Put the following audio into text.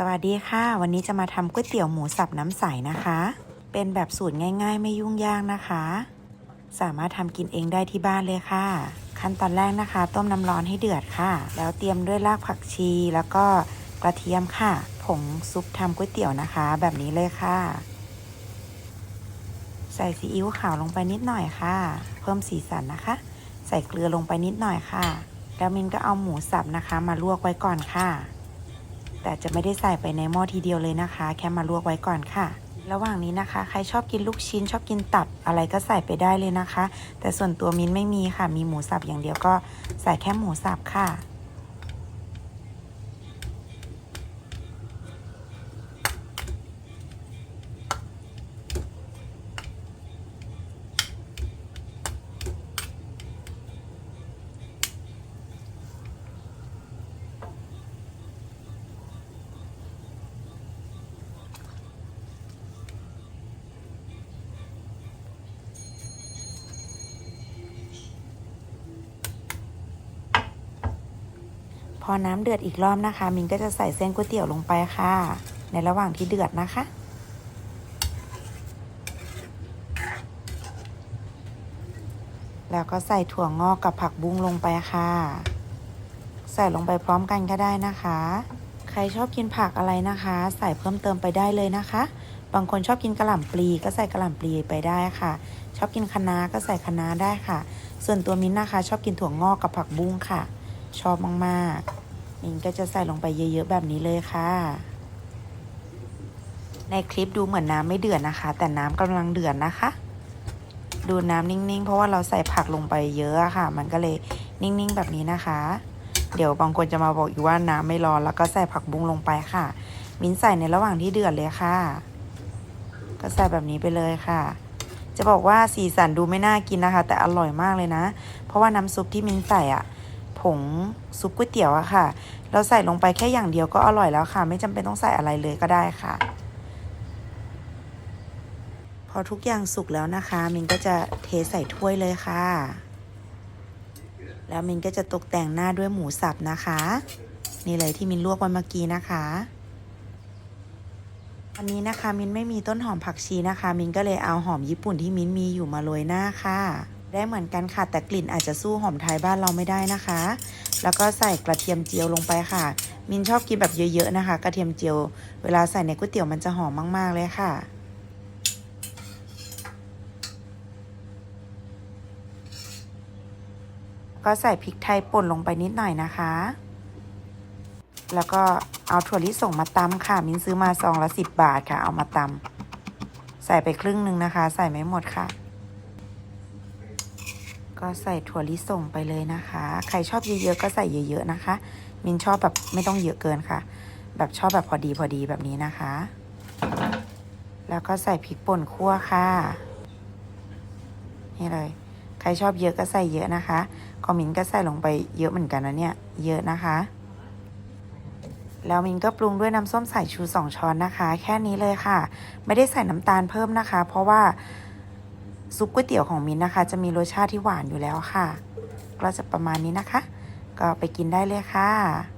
สวัสดีค่ะ วันนี้จะมาทำก๋วยเตี๋ยวหมูสับน้ำใสนะคะ เป็นแบบสูตรง่าย ๆ ไม่ยุ่งยากนะคะ สามารถทำกินเองได้ที่บ้านเลยค่ะ ขั้นตอนแรกนะคะ ต้มน้ำร้อนให้เดือดค่ะ แล้วเตรียมด้วยรากผักชี แล้วก็กระเทียมค่ะ ผงซุปทำก๋วยเตี๋ยวนะคะ แบบนี้เลยค่ะ ใส่ซีอิ๊วขาวลงไปนิดหน่อยค่ะ เพิ่มสีสันนะคะ ใส่เกลือลงไปนิดหน่อยค่ะ แล้วมินก็เอาหมูสับนะคะ มาลวกไว้ก่อนค่ะ แต่จะไม่ได้ใส่ไปในหม้อทีเดียวเลยนะคะ แค่มาลวกไว้ก่อนค่ะ ระหว่างนี้นะคะ ใครชอบกินลูกชิ้นชอบกินตับอะไรก็ใส่ไปได้เลยนะคะ แต่ส่วนตัวมินไม่มีค่ะ มีหมูสับอย่างเดียวก็ใส่แค่หมูสับค่ะ อน้ำเดือดอีกรอบนะคะ มินก็จะใส่เส้นก๋วยเตี๋ยวลงไปค่ะ ในระหว่างที่เดือดนะคะ แล้วก็ใส่ถั่วงอกกับผักบุ้งลงไปค่ะ ใส่ลงไปพร้อมกันก็ได้นะคะ ใครชอบกินผักอะไรนะคะ ใส่เพิ่มเติมไปได้เลยนะคะ บางคนชอบกินกระหล่ำปลีก็ใส่กระหล่ำปลีไปได้ค่ะ ชอบกินคะน้าก็ใส่คะน้าได้ค่ะ ส่วนตัวมิ้นนะคะ ชอบกินถั่วงอกกับผักบุ้งค่ะชอบมาก ๆ มินก็จะใส่ลงไปเยอะๆแบบนี้เลยค่ะ ในคลิปดูเหมือนน้ำไม่เดือดนะคะ แต่น้ำกำลังเดือดนะคะ ดูน้ำนิ่งๆ เพราะว่าเราใส่ผักลงไปเยอะค่ะ มันก็เลยนิ่งๆแบบนี้นะคะ เดี๋ยวบางคนจะมาบอกอีกว่าน้ำไม่ร้อนแล้วก็ใส่ผักบุ้งลงไปค่ะ มิ้นใส่ในระหว่างที่เดือดเลยค่ะ ก็ใส่แบบนี้ไปเลยค่ะจะบอกว่าสีสันดูไม่น่ากินนะคะ แต่อร่อยมากเลยนะ เพราะว่าน้ำซุปที่มิ้นใส่อะ ผงซุปก๋วยเตี๋ยวอะค่ะ เราใส่ลงไปแค่อย่างเดียวก็อร่อยแล้วค่ะ ไม่จำเป็นต้องใส่อะไรเลยก็ได้ค่ะ พอทุกอย่างสุกแล้วนะคะ มินก็จะเทใส่ถ้วยเลยค่ะ แล้วมินก็จะตกแต่งหน้าด้วยหมูสับนะคะ นี่เลยที่มินลวกไว้เมื่อกี้นะคะอันนี้นะคะมินไม่มีต้นหอมผักชีนะคะ มินก็เลยเอาหอมญี่ปุ่นที่มินมีอยู่มาโรยหน้าค่ะ ได้เหมือนกันค่ะ แต่กลิ่นอาจจะสู้หอมไทยบ้านเราไม่ได้นะคะ แล้วก็ใส่กระเทียมเจียวลงไปค่ะ มินชอบกินแบบเยอะๆนะคะ กระเทียมเจียว เวลาใส่ในก๋วยเตี๋ยวมันจะหอมมากๆเลยค่ะก็ใส่พริกไทยป่นลงไปนิดหน่อยนะคะ แล้วก็เอาถั่วลิสงมาตำค่ะ มินซื้อมาซองละสิบบาทค่ะ เอามาตำใส่ไปครึ่งหนึ่งนะคะ ใส่ไม่หมดค่ะ ก็ใส่ถั่วลิสงไปเลยนะคะ ใครชอบเยอะๆก็ใส่เยอะ ๆนะคะ มินชอบแบบไม่ต้องเยอะเกินค่ะ แบบชอบแบบพอดีพอดีแบบนี้นะคะ แล้วก็ใส่พริกป่นคั่วค่ะ นี่เลย ใครชอบเยอะก็ใส่เยอะนะคะคอมินก็ใส่ลงไปเยอะเหมือนกันนะเนี่ย เยอะนะคะ แล้วมินก็ปรุงด้วยน้ำส้มสายชูสองช้อนนะคะ แค่นี้เลยค่ะ ไม่ได้ใส่น้ำตาลเพิ่มนะคะ เพราะว่า ซุปก๋วยเตี๋ยวของมินนะคะ จะมีรสชาติที่หวานอยู่แล้วค่ะ ก็จะประมาณนี้นะคะ ก็ไปกินได้เลยค่ะ